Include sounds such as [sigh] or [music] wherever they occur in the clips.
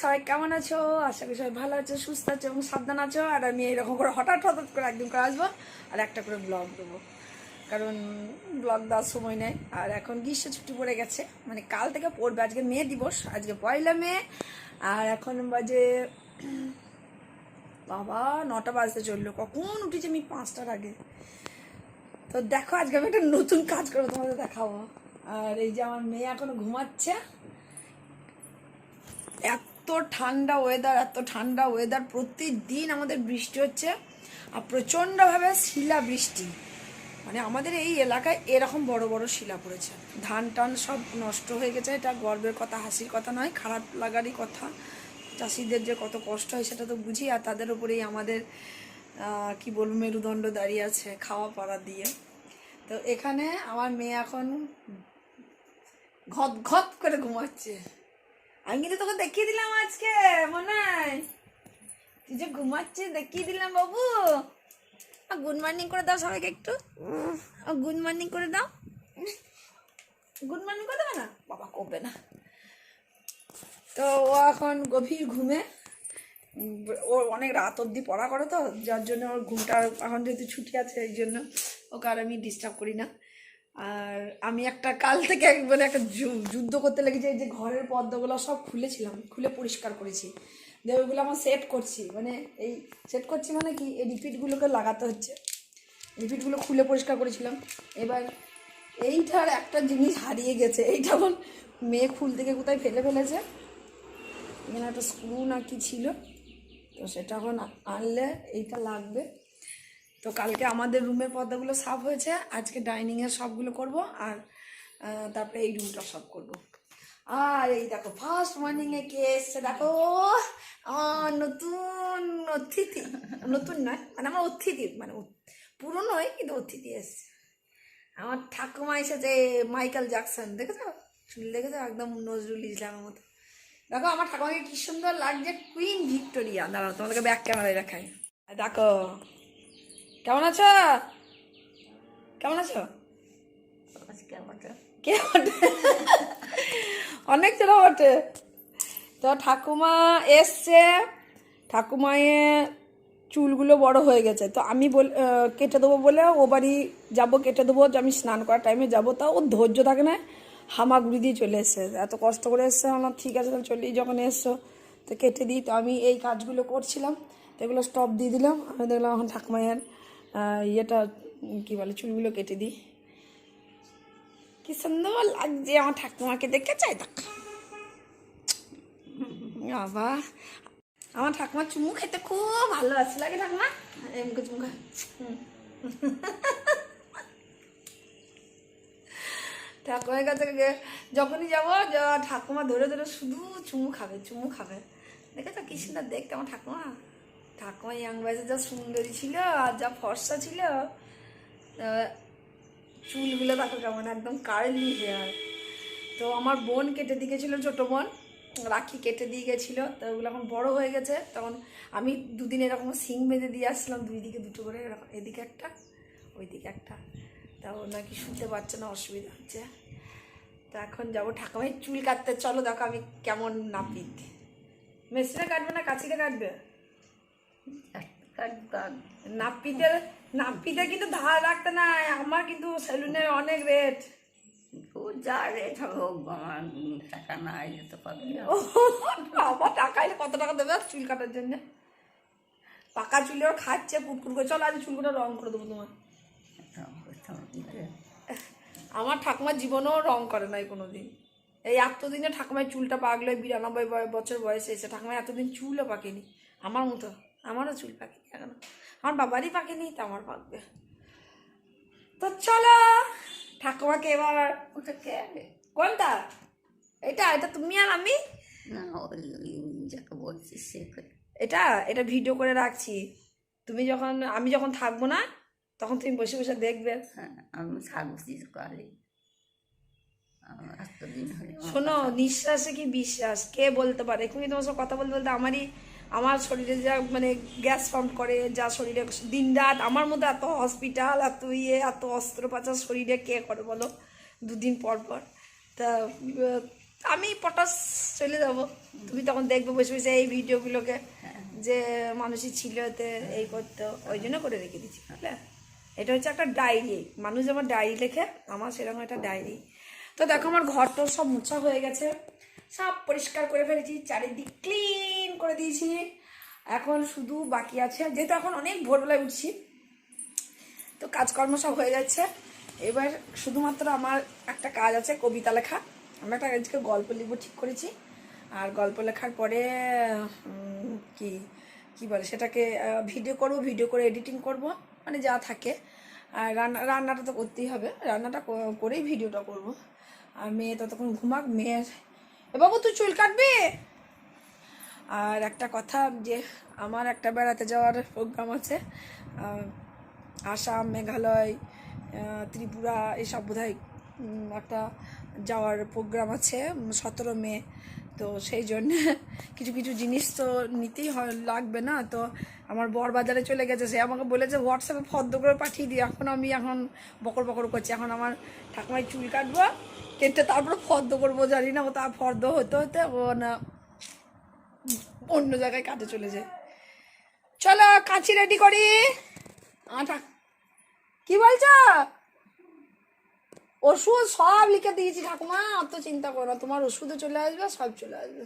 সবাই কেমন আছো? আশা করি সবাই ভালো আছো, সুস্থ আছো এবং সাবধান আছো। আর আমি এরকম করে হঠাৎ হঠাৎ করে একদিন করে আসব আর একটা করে ব্লগ দেবো। কারণ ব্লগ দেওয়ার সময় নেই। আর এখন গ্রীষ্ম ছুটি পড়ে গেছে। মানে কাল থেকে পড়বে। আজকে মে দিবস, আজকে পয়লা মে। আর এখন বাজে বাবা, নটা বাজতে চলল। কখন উঠেছি আমি পাঁচটার আগে। তো দেখো, আজকে আমি একটা নতুন কাজ করব তোমাদের দেখাবো। আর এই যে আমার মেয়ে এখনও ঘুমাচ্ছে। এত ঠান্ডা ওয়েদার এত ঠান্ডা ওয়েদার প্রতিদিন আমাদের বৃষ্টি হচ্ছে আর প্রচণ্ডভাবে শিলা বৃষ্টি মানে আমাদের এই এলাকায় এরকম বড় বড় শিলা পড়েছে। ধান টান সব নষ্ট হয়ে গেছে, এটা গর্বের কথা, হাসির কথা নয়, খারাপ লাগারই কথা। চাষিদের যে কত কষ্ট হয় সেটা তো বুঝি, আর তাদের উপরেই আমাদের কি বলব, মেরুদণ্ড দাঁড়িয়ে আছে খাওয়া পাড়া দিয়ে। তো এখানে আমার মেয়ে এখন ঘত ঘত করে ঘুমাচ্ছে। আমি কিন্তু তোকে দেখিয়ে দিলাম আজকে মনে হয় তুই যে ঘুমাচ্ছিস দেখিয়ে দিলাম বাবু। গুড মর্নিং করে দাও সবাইকে একটু। গুড মর্নিং করে দাও। গুড মর্নিং করে দেবে না? বাবা করবে না। তো ও এখন গভীর ঘুমে। ওর অনেক রাত অবধি পড়া করে তো, যার জন্য ওর ঘুমটা এখন যেহেতু ছুটি আছে, এই জন্য ওকে আর আমি ডিস্টার্ব করি না। আর আমি একটা কাল থেকে এক- মানে একটা যুদ্ধ করতে লেগেছি যে ঘরের পর্দাগুলো সব খুলেছিলাম, খুলে পরিষ্কার করেছি। দিয়ে ওইগুলো আমার সেট করছি মানে এই সেট করছি মানে কি, এই রিপিটগুলোকে লাগাতে হচ্ছে। রিপিটগুলো খুলে পরিষ্কার করেছিলাম। এবার এইটার একটা জিনিস হারিয়ে গেছে, এইটা এখন মেয়ে খুল থেকে কোথায় ফেলে ফেলেছে? এখানে একটা স্ক্রু না কি ছিল, তো সেটা এখন আনলে এইটা লাগবে। তো কালকে আমাদের রুমের পর্দাগুলো সাফ হয়েছে, আজকে ডাইনিংয়ের সবগুলো করব আর তারপরে এই রুমটা সব করব। আর এই দেখো ফার্স্ট মর্নিংয়ে কে এসছে দেখো নতুন অতিথি, নতুন নয় মানে আমার অতিথি মানে পুরনোই কিন্তু অতিথি এসছে। আমার ঠাকুমা এসেছে, মাইকেল জ্যাকসন, দেখেছ? চুল দেখেছ? একদম নজরুল ইসলামের মতো। দেখো, আমার ঠাকুমাকে কি সুন্দর লাগছে কুইন ভিক্টোরিয়া। দাঁড়াও, তোমাদেরকে ব্যাক ক্যামেরায় দেখায় দেখো কেমন আছো? কেমন আছো? কে অনেক জন বটে। তো ঠাকুমা এসছে। ঠাকুমায়ে চুলগুলো বড় হয়ে গেছে। তো আমি বল কেটে দেবো বলে ও বাড়ি যাব কেটে দেবো। যে আমি স্নান করার টাইমে যাব। তা ও ধৈর্য থাকে না। হামাগুড়ি দিয়ে চলে এসছে। এত কষ্ট করে এসছে। আমার ঠিক আছে তাহলে চলেই যখন এসছো। তো কেটে দিই। তো আমি এই কাজগুলো করছিলাম। তো এগুলো স্টপ দিয়ে দিলাম। আমি দেখলাম এখন ঠাকুমায়ের ইয়েটা কি বলে, চুলগুলো কেটে দিই। কি সুন্দর লাগছে আমার ঠাকুমাকে দেখে, চাই দেখ বাবা, আমার ঠাকুমা চুমু খেতে খুব ভালো আছে। লাগে ঠাকুমা? এমকে চুমু খা। ঠাকুমার কাছে যখনই যাব ঠাকুমা ধরে ধরে শুধু চুমু খাবে চুমু খাবে। দেখেছ কি সুন্দর দেখতে আমার ঠাকুমা? ঠাকুমা ইয়াং বয়সে যা সুন্দরী ছিল আর যা ফর্সা ছিল চুলগুলো দেখো কেমন, একদম কার্লি হেয়ার তো আমার বোন কেটে দিয়ে গেছিল, ছোটো বোন, রাখি কেটে দিয়ে গেছিল, তো ওগুলো এখন বড় হয়ে গেছে। তখন আমি দুদিন এরকম সিং বেঁধে দিয়ে আসছিলাম, দুই দিকে দুটো করে, এরকম এদিকে একটা, ওইদিকে একটা। তা ও নাকি শুনতে পাচ্ছে না, অসুবিধা হচ্ছে। তা এখন যাব ঠাকুমাই চুল কাটতে, চলো দেখো আমি কেমন নাপিত। মেশিনে কাটবে না কাছিতে কাটবে? নাপিতের নাপিতের কিন্তু ধার রাখতে নাই আমার কিন্তু সেলুনের অনেক রেট যা রেট ও টাকা নাই যেতে পারবি বাবা টাকা এলে কত টাকা দেবে? চুল কাটার জন্য। পাকা চুলে ওর খাচ্ছে পুটকুট করে। চলো আজ চুলগুলো রং করে দেবো তোমার আমার ঠাকুমার জীবনেও রং করে নাই কোনোদিন। এই এতদিনে ঠাকুমার চুলটা পাকলো বিরানব্বই বয়- বছর বয়সে এসে ঠাকুমার এতদিন চুলও পাকেনি আমার মতো। আমারও চুল পাখি এখন আমার বাবারই পাখি নেই তো আমার পাকবে। তো চলো ঠাকুমাকে এবার ওটা কে কোনটা? এটা এটা তুমি আর আমি? না যাকে বলছিস সে এটা এটা ভিডিও করে রাখছি। তুমি যখন আমি যখন থাকব না তখন তুমি বসে বসে দেখবে। হ্যাঁ আমি থাকব কালে শোনো নিঃশ্বাসে কি বিশ্বাস? কে বলতে পারে? এখনই তোমার সাথে কথা বলতে বলতে আমারই আমার শরীরে যা মানে গ্যাস পাম্প করে, যা শরীরে দিন রাত আমার মধ্যে এত হসপিটাল এত ইয়ে এত অস্ত্রোপচার শরীরে কে করে বলো? দুদিন পর পর। তা আমি পটাশ চলে যাব। তুমি তখন দেখবে বসে বসে এই ভিডিওগুলোকে যে মানুষই ছিল এতে এই করতো, ওই জন্য করে রেখে দিচ্ছি বুঝলে এটা হচ্ছে একটা ডায়েরি মানুষ আমার ডায়েরি লেখে, আমার সেরকম একটা ডায়েরি তো দেখো আমার ঘর তো সব মোছা হয়ে গেছে, সব পরিষ্কার করে ফেলেছি, চারিদিক ক্লিন করে দিয়েছি। এখন শুধু বাকি আছে। যেহেতু এখন অনেক ভোরবেলায় উঠছি, তো কাজকর্ম সব হয়ে যাচ্ছে। এবার শুধুমাত্র আমার একটা কাজ আছে, কবিতা লেখা। আমরা একটা আজকে গল্প লিখব ঠিক করেছি। আর গল্প লেখার পরে কি কি বলে সেটাকে ভিডিও করব ভিডিও করে এডিটিং করব মানে যা থাকে। আর রান্না, রান্নাটা তো করতেই হবে। রান্নাটা করেই ভিডিওটা করব। আর মেয়ে ততক্ষণ ঘুমাক। মেয়ের এ বাবু, তুই চুল কাটবি? আর একটা কথা যে আমার একটা বেড়াতে যাওয়ার প্রোগ্রাম আছে আসাম, মেঘালয় ত্রিপুরা এসব বোধহয় একটা যাওয়ার প্রোগ্রাম আছে সতেরো মে। তো সেই জন্য কিছু কিছু জিনিস তো নিতেই লাগবে না। তো আমার বর বাজারে চলে গেছে, সে আমাকে বলেছে হোয়াটসঅ্যাপে ফর্দ করে পাঠিয়ে দিই এখন আমি এখন বকর বকর করছি, এখন আমার ঠাকুমায় চুল কাটবো, কেটে তারপরে ফর্দ করব, জানি না ও তা ফর্দ হতে হতে ও না অন্য জায়গায় কাটে চলে যায়। চলো, কাঁচি রেডি করি। আটা কি বলছো? ওষুধ সব লিখে দিয়েছি ঠাকুমা অত চিন্তা করো তোমার ওষুধও চলে আসবে, সব চলে আসবে।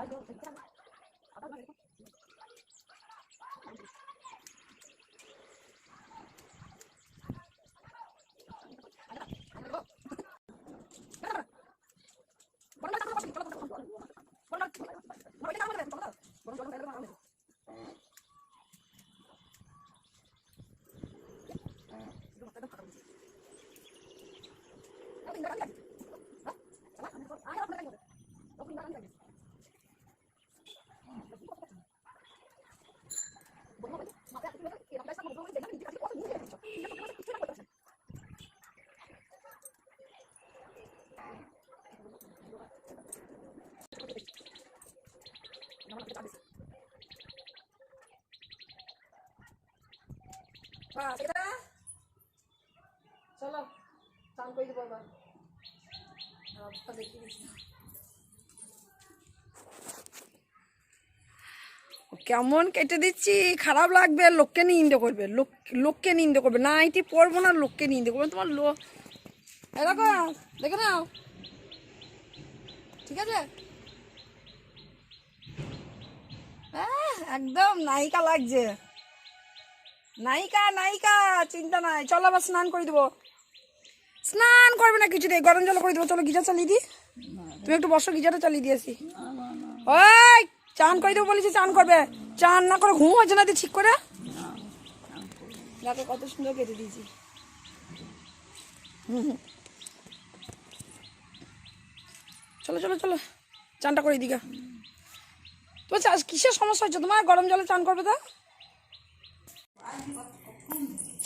বাস, এটা? চলো চান করে দেবো এবার কেমন কেটে দিচ্ছি? খারাপ লাগবে, লোককে নিন্দে করবে, লোক লোককে নিন্দে করবে। না, এটি পড়ব না, লোককে নিন্দে করবে। তোমার লোক এরকম দেখে নাও। ঠিক আছে? একদম নায়িকা লাগছে। নায়িকা নায়িকা, চিন্তা নাই। চলো আবার স্নান করে দেবো। স্নান করবে না কিছু নেই। গরম জল করে দেবো। চলো গিজার চালিয়ে দিই। তুমি একটু বসো গিজারটা চালিয়ে দিয়েছি ওই, চান করে দেবো বলেছি, চান করবে। চান না করে ঘুম হচ্ছে না ঠিক করে। কত সুন্দর কেটে দিয়েছি। চলো চলো চলো। চানটা করে দিকে তোমার কিসের সমস্যা হচ্ছে? তোমার গরম জলে চান করবে তো?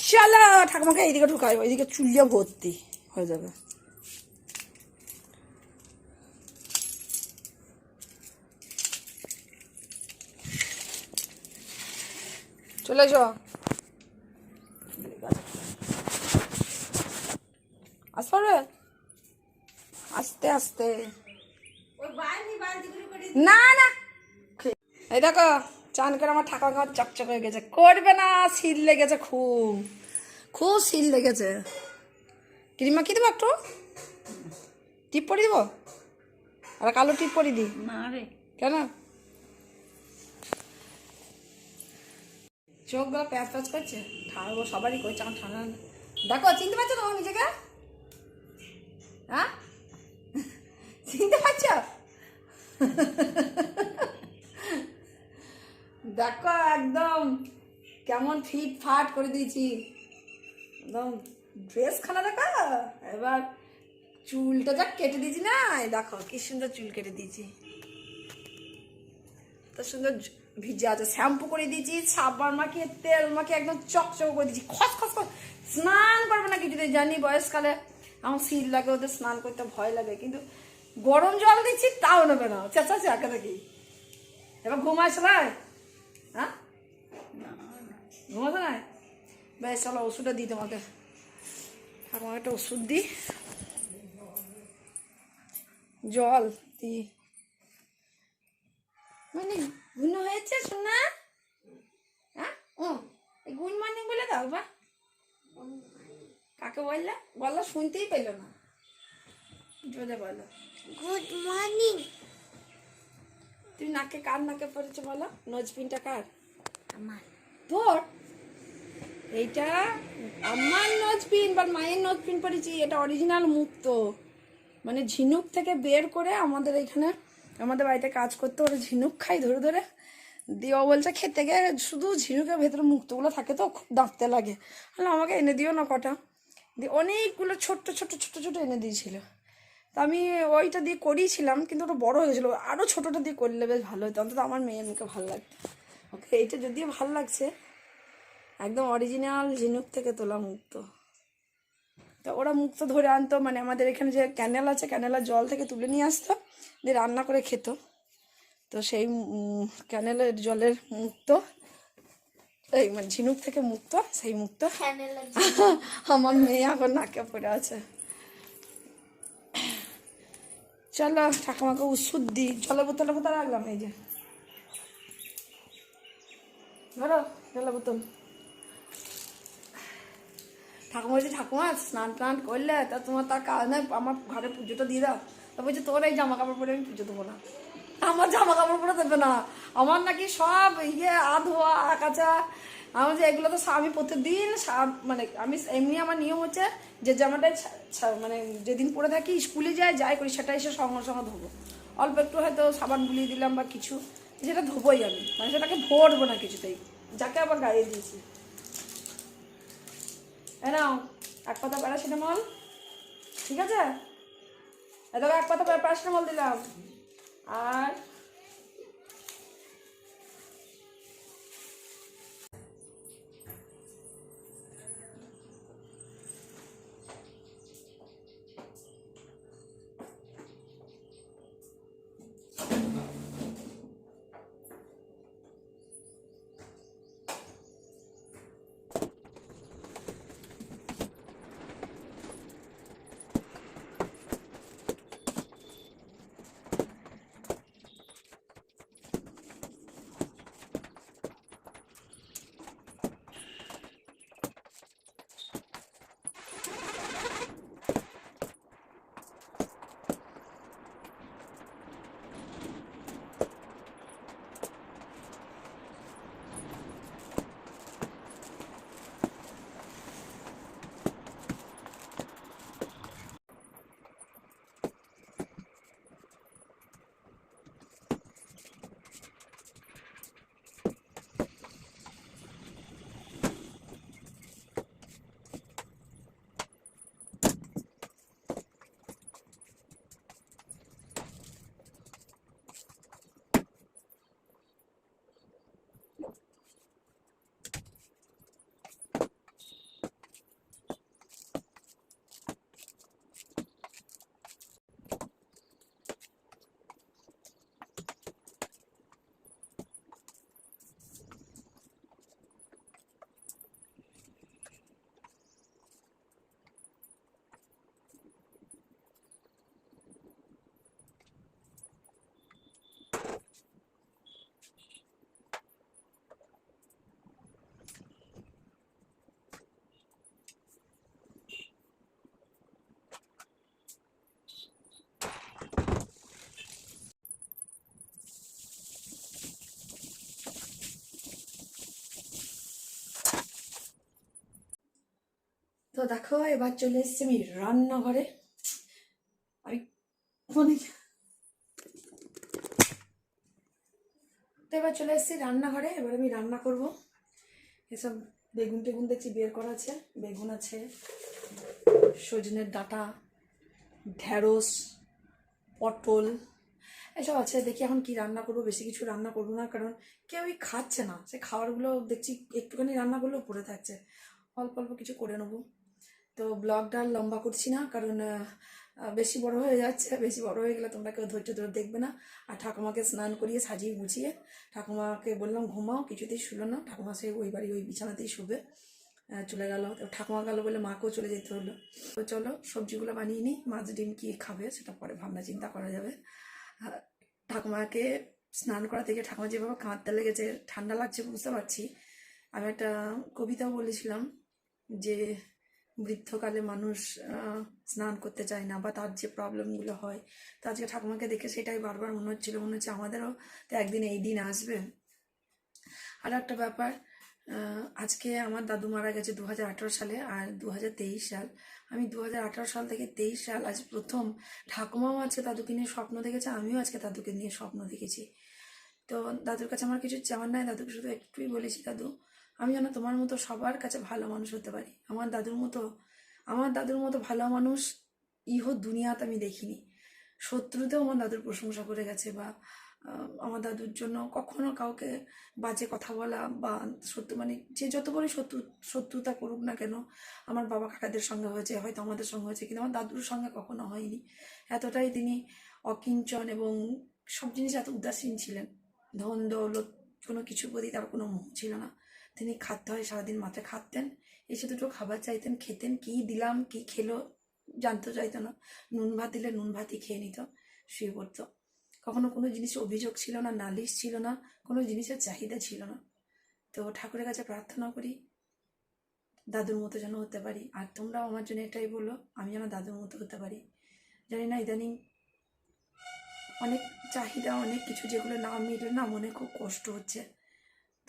শালা ঠাকুমাকে এইদিকে ঢোকায় এইদিকে চুলিয়া ভর্তি হয়ে যাবে। চলে এসো। আস আস্তে আস্তে। না না। এই দেখো। চান করে আমার ঠাকুর ঘর চকচক হয়ে গেছে। করবে না শীত লেগেছে খুব। খুব শীত লেগেছে। ক্রিমা কি দেবো একটু? টিপ পরিয়ে দেবো? আর কালো টিপ পরিয়ে দিই? না রে। কেন? চোখগুলো প্যাচ প্যাচ করছে। ঠান্ডা সবারই করছে আমার ঠান্ডা। দেখো চিনতে পারছ তোমার নিজেকে? হ্যাঁ? চিনতে পারছ? দেখো, একদম কেমন ফিট ফাট করে দিয়েছি। একদম ড্রেস খানা দেখো। এবার চুলটা যা কেটে দিয়েছি না দেখো, কি সুন্দর চুল কেটে দিয়েছি। তো সুন্দর ভিজে আছে। শ্যাম্পু করে দিয়েছি, সাবান মাখিয়ে, তেল মাখিয়ে, একদম চকচক করে দিয়েছি। খস খস খস। স্নান করবে না কিছুতে জানি বয়সকালে? আমার শীত লাগে, ওদের স্নান করতে ভয় লাগে। কিন্তু গরম জল দিচ্ছি, তাও নেবে না। চেঁচা চেঁকা দেখি। এবার ঘুমাস নাই হ্যাঁ? ঘুমাতে নাই? বেশ চলো, ওষুধটা দিই তোমাকে। ঠাকুমাকে একটা ওষুধ দিই। জল দিই। মানে গুণ হয়েছে শোনা হ্যাঁ? ও গুড মর্নিং বলে দাও, বা। কাকে বললে? বলল, শুনতেই পেল না। জোরে বলো। Good morning. তুমি নাকে কার নাকে পড়েছো বলো? নজপিনটা কার? আমার। তোর? এইটা আমার নজপিন বা মায়ের নজপিন পড়েছি এটা অরিজিনাল মুক্ত। মানে ঝিনুক থেকে বের করে আমাদের এখানে আমাদের বাড়িতে কাজ করতে ওরা ঝিনুক খাই ধরে ধরে। দিয়ে ও বলছে খেতে গিয়ে শুধু ঝিনুকের ভেতরে মুক্তগুলো থাকে তো খুব দাঁততে লাগে। আমাকে এনে দিও না কটা। দিয়ে অনেকগুলো ছোট্ট ছোট্ট ছোট্ট ছোট এনে দিয়েছিল। তা আমি ওইটা দিয়ে করিয়েছিলাম কিন্তু ওটা বড় হয়ে গেছিল। আরও ছোটোটা দিয়ে করলে বেশ ভালো হতো। অন্তত আমার মেয়ের মুখে ভালো লাগতো। ওকে এইটা যদিও ভালো লাগছে একদম অরিজিনাল ঝিনুক থেকে তোলা মুক্ত। তো ওরা মুক্ত ধরে আনতো মানে আমাদের এখানে যে ক্যানেল আছে ক্যানেলের জল থেকে তুলে নিয়ে আসতো দিয়ে রান্না করে খেত। তো সেই ক্যানেলের জলের মুক্ত এই মানে ঝিনুক থেকে মুক্ত সেই মুক্ত। [laughs] আমার মেয়ে এখন নাকে পড়ে আছে। চলো, ঠাকুমাকে ওষুধ দিই। জলের বোতল কোথায় রাখলাম, এই যে। ধরো, জলের বোতল। ঠাকুমা বলছে, ঠাকুমা, স্নান টান করলে তা তোমার তার কাজ নয়, আমার ঘরে পুজোটা দিয়ে দাও। তা বলছে, তোর এই জামা কাপড় পরে আমি পুজো দেবো না। আমার জামা কাপড় পরে দেবে না। আমার নাকি সব ইয়ে আ ধোয়া আ কাচা। আমার যে এগুলো তো আমি প্রতিদিন মানে আমি এমনি আমার নিয়ম হচ্ছে যে জামাটা ছা- ছা- মানে যেদিন পরে থাকি, স্কুলে যাই যাই করি সেটা এসে সঙ্গে সঙ্গে ধোবো। অল্প একটু হয়তো সাবান বুলিয়ে দিলাম বা কিছু, সেটা ধোবোই আমি। মানে সেটাকে ভরবো না কিছুতেই। যাকে আবার গায়ে দিয়েছি। এ নাও, এক পাতা প্যারাসিটামল। ঠিক আছে? এত এক পাতা প্যারাসিটামল দিলাম। আর দেখো, এবার চলে এসেছি আমি রান্নাঘরে। আমি তো এবার চলে এসেছি রান্নাঘরে, এবার আমি রান্না করব। এসব বেগুন টেগুন দেখছি বের করা আছে। বেগুন আছে, সজনের ডাঁটা ঢ্যাঁড়স পটল, এসব আছে। দেখি এখন কি রান্না করব, বেশি কিছু রান্না করব না, কারণ কেউই খাচ্ছে না। সে খাবারগুলো দেখছি একটুখানি রান্না করলেও পড়ে থাকছে। অল্প অল্প কিছু করে নেব। তো ব্লগটা লম্বা করছি না, কারণ বেশি বড় হয়ে যাচ্ছে, বেশি বড় হয়ে গেলে তোমরা কেউ ধৈর্য ধরে দেখবে না। আর ঠাকুমাকে স্নান করিয়ে সাজিয়ে গুছিয়ে ঠাকুমাকে বললাম, ঘুমাও, কিছুতেই শুলো না। ঠাকুমা সেই ওই বাড়ি, ওই বিছানাতেই শুবে। চলে গেল। তো ঠাকুমা গেল বলে মাকেও চলে যেতে হলো। তো চলো, সবজিগুলো বানিয়ে নিই, মাছ ডিম কি খাবে সেটা পরে ভাবনা চিন্তা করা যাবে। ঠাকুমাকে স্নান করা থেকে ঠাকুমা যেভাবে কাঁদতে লেগেছে, ঠান্ডা লাগছে বুঝতে পারছি। আমি একটা কবিতাও বলেছিলাম যে বৃদ্ধকালে মানুষ স্নান করতে চায় না বা তার যে প্রবলেমগুলো হয়, তো আজকে ঠাকুমাকে দেখে সেটাই বারবার মনে হচ্ছিল। মনে হচ্ছে আমাদেরও তো একদিন এই দিন আসবে। আর একটা ব্যাপার আজকে আমার দাদু মারা গেছে দু হাজার আঠারো সালে আর দু হাজার তেইশ সাল। আমি দু হাজার আঠারো সাল থেকে তেইশ সাল আজ প্রথম ঠাকুমাও আজকে দাদুকে নিয়ে স্বপ্ন দেখেছে, আমিও আজকে দাদুকে নিয়ে স্বপ্ন দেখেছি। তো দাদুর কাছে আমার কিছু চাওয়ার নাই, দাদুকে শুধু একটুই বলেছি, দাদু আমি যেন তোমার মতো সবার কাছে ভালো মানুষ হতে পারি। আমার দাদুর মতো, আমার দাদুর মতো ভালো মানুষ ইহ দুনিয়াতে আমি দেখিনি। শত্রুতেও আমার দাদুর প্রশংসা করে গেছে বা আমার দাদুর জন্য কখনো কাউকে বাজে কথা বলা বা শত্রু মানে যে যত বড় শত্রু, শত্রুতা করুক না কেন, আমার বাবা কাকাদের সঙ্গে হয়েছে, হয়তো আমাদের সঙ্গে হয়েছে, কিন্তু আমার দাদুর সঙ্গে কখনো হয়নি। এতটাই তিনি অকিঞ্চন এবং সব জিনিস এত উদাসীন ছিলেন। ধন দৌলত কোনো কিছুর প্রতি তার কোনো মুখ ছিল না। তিনি খাদ্য হয় সারাদিন মাথায় খাতেন, এসে দুটো খাবার চাইতেন, খেতেন, কি দিলাম, কি খেলো জানতে চাইতো না। নুন ভাত দিলে নুন ভাতই খেয়ে নিত, শুয়ে পড়তো। কখনো কোনো জিনিসের অভিযোগ ছিল না, নালিশ ছিল না, কোনো জিনিসের চাহিদা ছিল না। তো ঠাকুরের কাছে প্রার্থনা করি, দাদুর মতো যেন হতে পারি। আর তোমরাও আমার জন্য এটাই বলো, আমি যেন দাদুর মতো হতে পারি। জানি না, ইদানিং অনেক চাহিদা, অনেক কিছু যেগুলো না মিললে না মনে খুব কষ্ট হচ্ছে।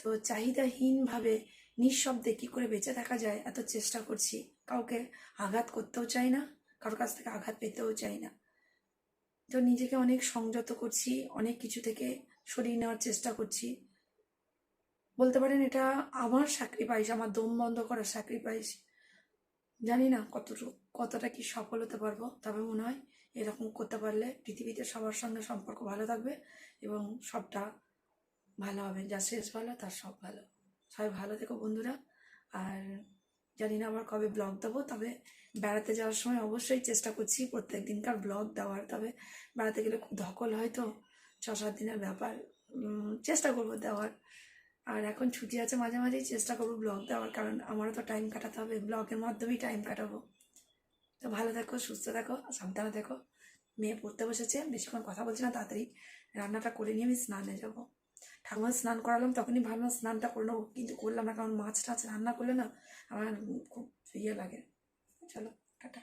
তো চাহিদাহীনভাবে নিঃশব্দে কী করে বেঁচে থাকা যায় এত চেষ্টা করছি? কাউকে আঘাত করতেও চাই না কারোর কাছ থেকে আঘাত পেতেও চাই না। তো নিজেকে অনেক সংযত করছি, অনেক কিছু থেকে সরিয়ে নেওয়ার চেষ্টা করছি। বলতে পারেন এটা আমার স্যাক্রিফাইস আমার দম বন্ধ করার স্যাক্রিফাইস জানি না কতটুকু, কতটা কি সফল হতে পারব, তবে মনে হয় এরকম করতে পারলে পৃথিবীতে সবার সঙ্গে সম্পর্ক ভালো থাকবে এবং সবটা ভালো হবে, যা শেষ ভালো, তার সব ভালো। সবাই ভালো থেকো বন্ধুরা। আর জানি না আবার কবে ব্লগ দেবো, তবে বেড়াতে যাওয়ার সময় অবশ্যই চেষ্টা করছি প্রত্যেক দিনকার ব্লগ দেওয়ার। তবে বেড়াতে গেলে খুব ধকল হয় তো ছ সাত দিনের ব্যাপার। চেষ্টা করব দেওয়ার। আর এখন ছুটি আছে মাঝে মাঝেই, চেষ্টা করব ব্লগ দেওয়ার, কারণ আমারও তো টাইম কাটাতে হবে ব্লগের মাধ্যমেই টাইম কাটাবো। তো ভালো থাকো, সুস্থ থাকো, সাবধানে থেকো। মেয়ে পড়তে বসেছে, বেশিক্ষণ কথা বলছি না, তাড়াতাড়ি রান্নাটা করে নিয়ে আমি স্নানে যাব। ঠাকুমা স্নান করালাম, তখনই ভাবলাম স্নানটা করে কিন্তু করলাম না, কারণ মাছ টাছ রান্না করলে না আমার খুব ইয়ে লাগে। চলো, টাটা।